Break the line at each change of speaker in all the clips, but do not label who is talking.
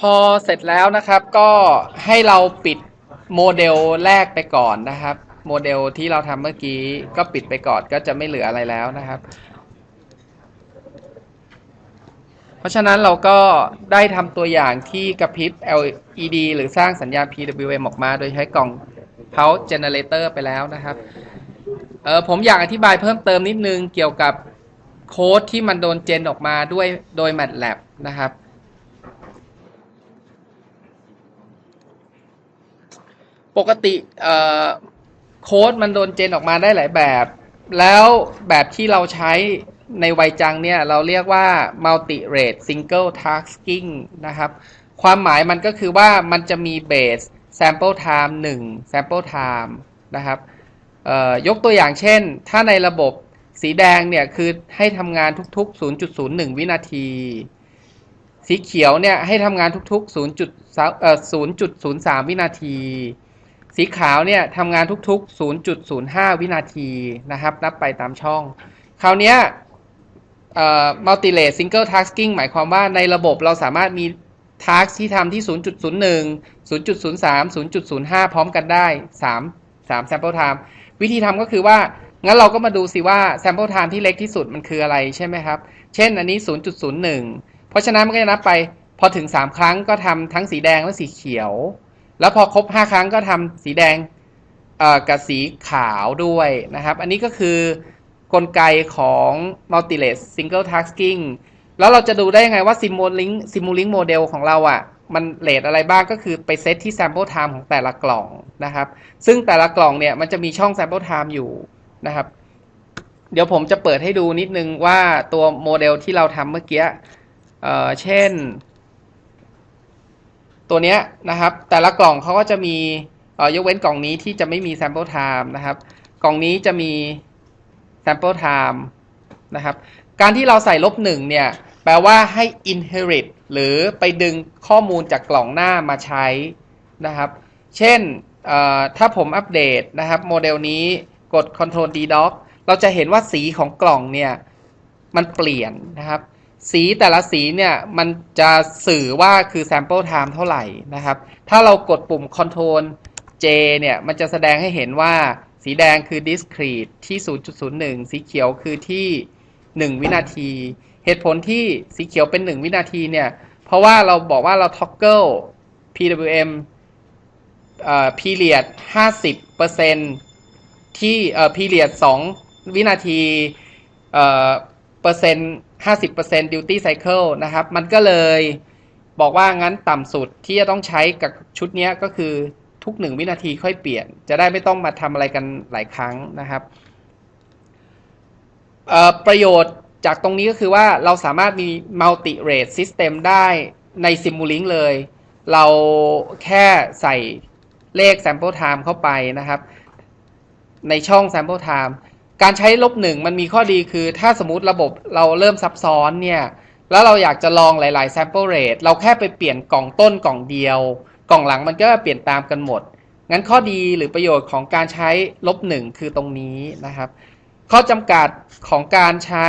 พอเสร็จแล้วนะครับก็ให้เราปิดโมเดลแรกไปก่อนนะครับ โมเดลที่เราทำเมื่อกี้ก็ปิดไปก่อนก็จะไม่เหลืออะไรแล้วนะครับ เพราะฉะนั้นเราก็ได้ทำตัวอย่างที่กระพริบ LED หรือสร้างสัญญาณ PWM ออกมาโดยใช้กล่อง Pulse Generator ไปแล้วนะครับเออผมอยากอธิบายเพิ่มเติมนิดนึงเกี่ยวกับโค้ดที่มันโดนเจนออกมาด้วยโดย MATLAB นะครับ ปกติโค้ดมันโดนเจนออกมาได้หลายแบบ แล้วแบบที่เราใช้ในไวจังเนี่ย เราเรียกว่า multi rate single tasking นะครับ ความหมายมันก็คือว่ามันจะมี base sample time 1 sample time นะครับยกตัวอย่างเช่น ถ้าในระบบสีแดงเนี่ย คือให้ทำงานทุกๆ 0.01 วินาที สีเขียวเนี่ย ให้ทำงานทุกๆ 0.03 วินาที สีขาวเนี่ยทำงานทุกๆ 0.05 วินาทีนะครับ นับไปตามช่อง คราวนี้ multi rate single tasking หมายความว่าในระบบเราสามารถมี task ที่ทำที่ 0.01 0.03 0.05 พร้อมกันได้ 3 3 sample time วิธีทำก็คือว่า งั้นเราก็มาดูสิว่า sample time ที่เล็กที่สุดมันคืออะไรใช่ไหมครับ เช่นอันนี้ 0.01 เพราะฉะนั้นมันก็จะนับไป พอถึง 3 ครั้งก็ทำทั้งสีแดงและสีเขียว แล้วพอครบ 5 ครั้งก็ทำสีแดงกับสีขาวด้วยนะครับ อันนี้ก็คือกลไกของ multi rate single tasking แล้วเราจะดูได้ยังไงว่า Simulink Simulink model ของเราอะ่ะ มันเลทอะไรบ้างก็คือไปเซตที่ sample time ของแต่ละกล่องนะครับ ซึ่งแต่ละกล่องเนี่ยมันจะมีช่อง sample time อยู่นะครับ เดี๋ยวผมจะเปิดให้ดูนิดนึงว่าตัวโมเดลที่เราทำเมื่อกี้เเช่น ตัวเนี้ยนะครับ แต่ละกล่องเขาก็จะมีเออยกเว้นกล่องนี้ที่จะไม่มี sample time นะครับ กล่องนี้จะมี sample time นะครับ การที่เราใส่ลบหนึ่งเนี่ย แปลว่าให้ inherit หรือไปดึงข้อมูลจากกล่องหน้ามาใช้นะครับ เช่นถ้าผมอัปเดตนะครับโมเดลนี้กด Ctrl D Doc เราจะเห็นว่าสีของกล่องเนี่ย มันเปลี่ยนนะครับ สีแต่ละสีเนี่ยมันจะสื่อว่าคือ sample time เท่าไหร่นะครับ ถ้าเรากดปุ่ม Ctrl J เนี่ย มันจะแสดงให้เห็นว่าสีแดงคือ discrete ที่ 0.01 สีเขียวคือที่ 1 วินาที เหตุผลที่สีเขียวเป็น 1 วินาทีเนี่ย เพราะว่าเราบอกว่าเรา toggle PWM เอ่อ period 50%ที่เอ่อ period 2 วินาทีเอ่อเปอร์เซ็นต์ 50% duty cycle นะครับ มันก็เลยบอกว่างั้นต่ำสุดที่จะต้องใช้กับชุดนี้ก็คือทุกหนึ่งวินาทีค่อยเปลี่ยน จะได้ไม่ต้องมาทำอะไรกันหลายครั้งนะครับประโยชน์จากตรงนี้ก็คือว่าเราสามารถมี multi rate system ได้ใน Simulink เลย เราแค่ใส่เลข sample time เข้าไปนะครับ ในช่อง sample time การใช้ลบหนึ่งมันมีข้อดีคือ ถ้าสมมติระบบเราเริ่มซับซ้อนเนี่ย แล้วเราอยากจะลองหลาย ๆ sample rate เราแค่ไปเปลี่ยนกล่องต้นกล่องเดียว กล่องหลังมันก็เปลี่ยนตามกันหมด งั้นข้อดีหรือประโยชน์ของการใช้ลบหนึ่งคือตรงนี้นะครับ ข้อจำกัดของการใช้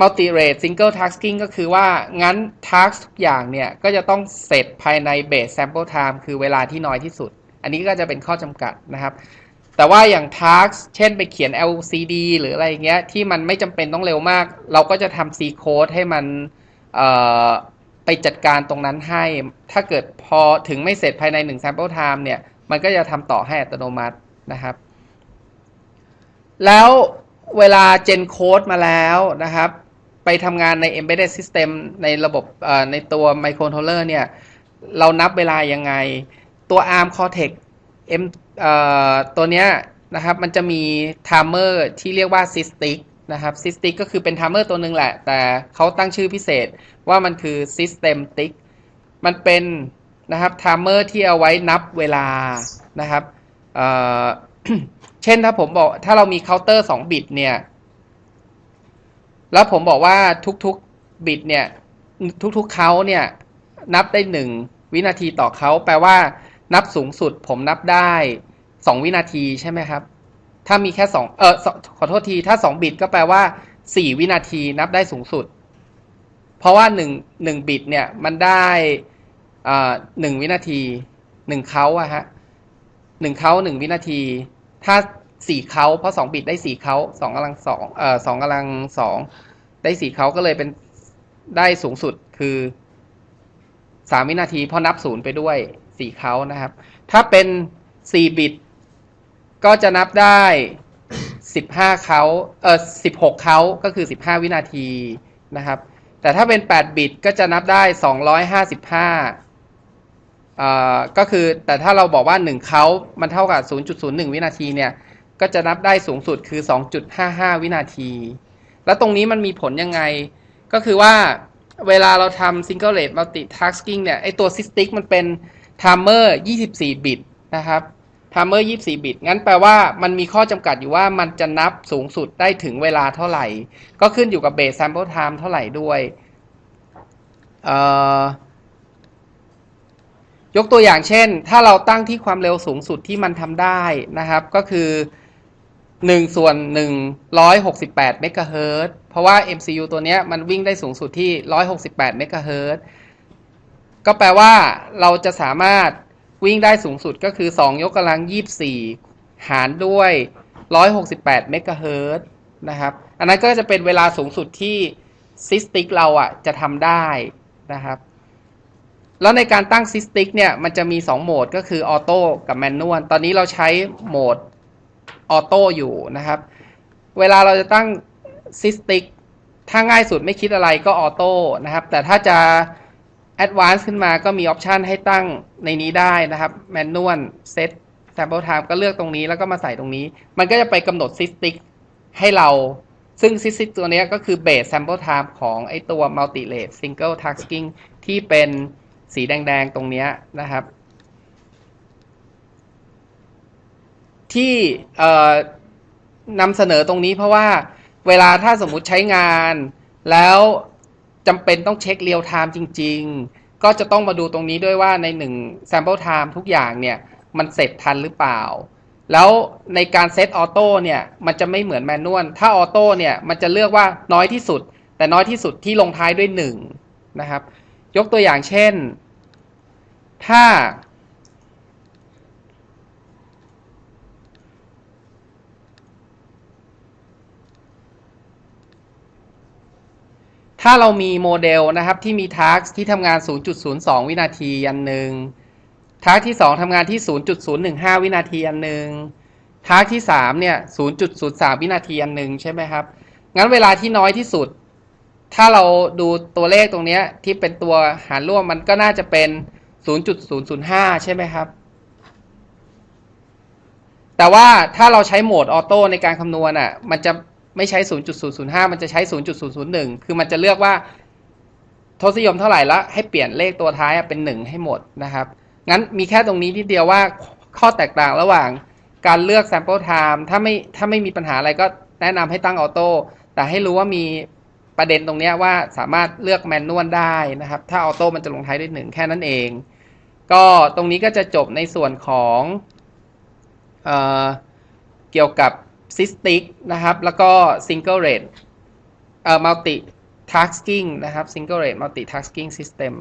multi rate single tasking ก็คือว่างั้น task ทุกอย่างเนี่ย ก็จะต้องเสร็จภายใน base sample time คือเวลาที่น้อยที่สุด อันนี้ก็จะเป็นข้อจำกัดนะครับ แต่ว่าอย่าง task เช่นไปเขียน LCD หรืออะไรเงี้ยที่มันไม่จำเป็นต้องเร็วมาก เราก็จะทำ C code ให้มันไปจัดการตรงนั้นให้ ถ้าเกิดพอถึงไม่เสร็จภายใน 1 sample time เนี่ย มันก็จะทำต่อให้อัตโนมัตินะครับ แล้วเวลาเจนโค้ดมาแล้วนะครับ ไปทำงานใน embedded system ในระบบในตัว microcontroller เนี่ย เรานับเวลายังไง ตัว ARM Cortex M เอ่อตัวเนี้ยนะครับมันจะมี timer ที่เรียกว่า systic นะครับ systic ก็คือเป็น timer ตัวหนึ่งแหละ แต่เขาตั้งชื่อพิเศษว่ามันคือ system tick มันเป็นนะครับ timer ที่เอาไว้นับเวลานะครับเอ่อเช่นถ้าผมบอกถ้าเรามีเคาน์เตอร์ 2 บิตเนี่ย แล้วผมบอกว่าทุกๆบิตเนี่ย ทุกๆเขาเนี่ยนับได้หนึ่งวินาทีต่อเขาแปลว่า นับสูงสุดผมนับได้สองวินาทีใช่ไหมครับ ถ้ามีแค่สองเออขอโทษทีถ้าสองบิตก็แปลว่าสี่วินาทีนับได้สูงสุด เพราะว่าหนึ่งหนึ่งบิตเนี่ยมันได้อ่าหนึ่งวินาทีหนึ่งเขาอะฮะหนึ่งเขาหนึ่งวินาที ถ้าสี่เขาเพราะสองบิตได้สี่เขาสองกำลังสองเอ่อสองกำลังสองได้สี่เขาก็เลยเป็นได้สูงสุดคือสามวินาทีเพราะนับศูนย์ไปด้วย สี่เขานะครับ ถ้าเป็นสี่บิต ก็จะนับได้สิบห้าเขาเออสิบหกเขาก็คือสิบห้าวินาทีนะครับ แต่ถ้าเป็นแปดบิตก็จะนับได้สองร้อยห้าสิบห้าอ่าก็คือแต่ถ้าเราบอกว่าหนึ่งเขามันเท่ากับศูนย์จุดศูนย์หนึ่งวินาทีเนี่ย ก็จะนับได้สูงสุดคือสองจุดห้าห้าวินาที แล้วตรงนี้มันมีผลยังไง ก็คือว่าเวลาเราทำ single rate multitasking เนี่ย ไอตัว systic มันเป็น timer 24 บิตนะครับ timer 24 บิต งั้นแปลว่ามันมีข้อจำกัดอยู่ว่ามันจะนับสูงสุดได้ถึงเวลาเท่าไหร่ ก็ขึ้นอยู่กับ base sample time เท่าไหร่ด้วยยกตัวอย่างเช่น ถ้าเราตั้งที่ความเร็วสูงสุดที่มันทำได้นะครับ ก็คือ1ส่วน168เมกะเฮิรตเพราะว่า MCU ตัวเนี้ยมันวิ่งได้สูงสุดที่ 168เมกะเฮิรต ก็แปลว่าเราจะสามารถวิ่งได้สูงสุดก็คือ 2 ยกกำลัง 24 หารด้วย 168 เมกะเฮิรตซ์นะครับ อันนั้นก็จะเป็นเวลาสูงสุดที่ซิสติกเราอะจะทำได้นะครับ แล้วในการตั้งซิสติกเนี่ย มันจะมี 2 โหมดก็คือออโต้กับแมนนวล ตอนนี้เราใช้โหมดออโต้อยู่นะครับ เวลาเราจะตั้งซิสติกถ้าง่ายสุดไม่คิดอะไรก็ออโต้นะครับ แต่ถ้าจะ แอดวานซ์ขึ้นมาก็มีออปชันให้ตั้งในนี้ได้นะครับแมนนวลเซต sample time ก็เลือกตรงนี้แล้วก็มาใส่ตรงนี้ มันก็จะไปกำหนดซิสติกให้เรา ซึ่งซิสติกตัวนี้ก็คือ base sample time ของไอตัว multi rate single tasking ที่เป็นสีแดงๆตรงนี้นะครับ ที่นำเสนอตรงนี้เพราะว่าเวลาถ้าสมมุติใช้งานแล้ว จำเป็นต้องเช็คเรียลไทม์จริง ๆ ก็จะต้องมาดูตรงนี้ด้วยว่าในหนึ่ง sample time ทุกอย่างเนี่ยมันเสร็จทันหรือเปล่า แล้วในการเซตออโต้เนี่ยมันจะไม่เหมือนแมนนวล ถ้าออโต้เนี่ยมันจะเลือกว่าน้อยที่สุด แต่น้อยที่สุดที่ลงท้ายด้วย1นะครับ ยกตัวอย่างเช่น ถ้า ถ้าเรามีโมเดลนะครับที่มีทาร์กที่ทำงาน 0.02 วินาทีอันหนึ่งทาร์กที่ 2ทำงานที่ 0.015 วินาทีอันหนึ่งทาร์กที่ 3 เนี่ย 0.03 วินาทีอันหนึ่งใช่ไหมครับ งั้นเวลาที่น้อยที่สุด ถ้าเราดูตัวเลขตรงนี้ที่เป็นตัวหารร่วมมันก็น่าจะเป็น 0.005 ใช่ไหมครับ แต่ว่าถ้าเราใช้โหมดออโต้ในการคำนวณอะ มันจะ ไม่ใช้ 0.005 มันจะใช้ 0.001 คือมันจะเลือกว่าทศนิยมเท่าไหร่แล้วให้เปลี่ยนเลขตัวท้ายเป็น 1 ให้หมดนะครับ งั้นมีแค่ตรงนี้ที่เดียวว่าข้อแตกต่างระหว่างการเลือก sample time ถ้าไม่ถ้าไม่มีปัญหาอะไรก็แนะนำให้ตั้งออโต้แต่ให้รู้ว่ามีประเด็นตรงนี้ว่าสามารถเลือกแมนนวลได้นะครับ ถ้าออโต้มันจะลงท้ายด้วยหนึ่งแค่นั้นเอง ก็ตรงนี้ก็จะจบในส่วนของเออเกี่ยวกับ ซิสติกนะครับ แล้วก็ซิงเกิลเรทเอ่อมัลติทัสกิ้งนะครับซิงเกิลเรทมัลติทัสกิ้งซิสเต็ม